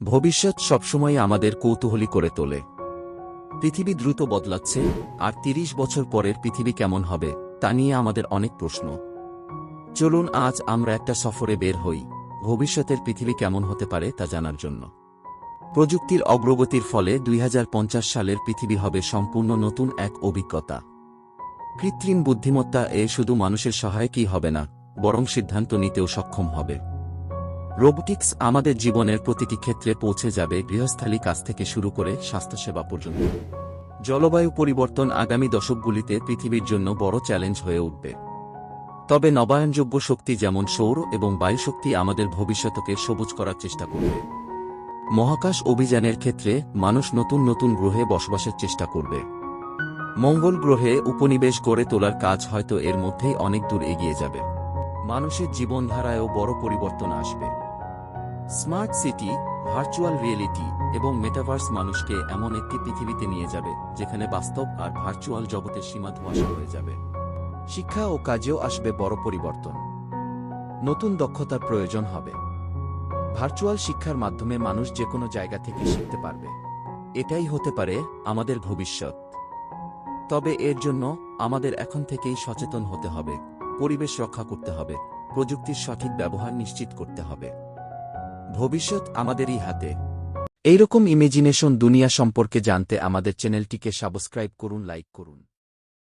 ভবিষ্যৎ সবসময় আমাদের কৌতূহলী করে তোলে। পৃথিবী দ্রুত বদলাচ্ছে, আর তিরিশ বছর পরের পৃথিবী কেমন হবে, তা নিয়ে আমাদের অনেক প্রশ্ন। চলুন আজ আমরা একটা সফরে বের হই, ভবিষ্যতের পৃথিবী কেমন হতে পারে তা জানার জন্য। প্রযুক্তির অগ্রগতির ফলে দুই হাজার পঞ্চাশ সালের পৃথিবী হবে সম্পূর্ণ নতুন এক অভিজ্ঞতা। কৃত্রিম বুদ্ধিমত্তা এ শুধু মানুষের সহায়কই হবে না, বরং সিদ্ধান্ত নিতেও সক্ষম হবে। রোবোটিক্স আমাদের জীবনের প্রতিটি ক্ষেত্রে পৌঁছে যাবে গৃহস্থালী কাজ থেকে শুরু করে স্বাস্থ্যসেবা পর্যন্ত। জলবায়ু পরিবর্তন আগামী দশকগুলিতে পৃথিবীর জন্য বড় চ্যালেঞ্জ হয়ে উঠবে। তবে নবায়নযোগ্য শক্তি যেমন সৌর এবং বায়ুশক্তি আমাদের ভবিষ্যতকে সবুজ করার চেষ্টা করবে। মহাকাশ অভিযানের ক্ষেত্রে মানুষ নতুন নতুন গ্রহে বসবাসের চেষ্টা করবে। মঙ্গল গ্রহে উপনিবেশ গড়ে তোলার কাজ হয়তো এর মধ্যেই অনেক দূর এগিয়ে যাবে। মানুষের জীবনধারায়ও বড় পরিবর্তন আসবে। স্মার্ট সিটি, ভার্চুয়াল রিয়েলিটি এবং মেটাভার্স মানুষকে এমন একটি পৃথিবীতে নিয়ে যাবে যেখানে বাস্তব আর ভার্চুয়াল জগতের সীমা ধোঁয়াশা হয়ে যাবে। শিক্ষা ও কাজেও আসবে বড় পরিবর্তন। নতুন দক্ষতার প্রয়োজন হবে। ভার্চুয়াল শিক্ষার মাধ্যমে মানুষ যে কোনো জায়গা থেকে শিখতে পারবে। এটাই হতে পারে আমাদের ভবিষ্যৎ। তবে এর জন্য আমাদের এখন থেকেই সচেতন হতে হবে, পরিবেশ রক্ষা করতে হবে, প্রযুক্তির সঠিক ব্যবহার নিশ্চিত করতে হবে। ভবিষ্যৎ আমাদেরই হাতে। এইরকম ইমেজিনেশন দুনিয়া সম্পর্কে জানতে আমাদের চ্যানেলটিকে সাবস্ক্রাইব করুন লাইক করুন।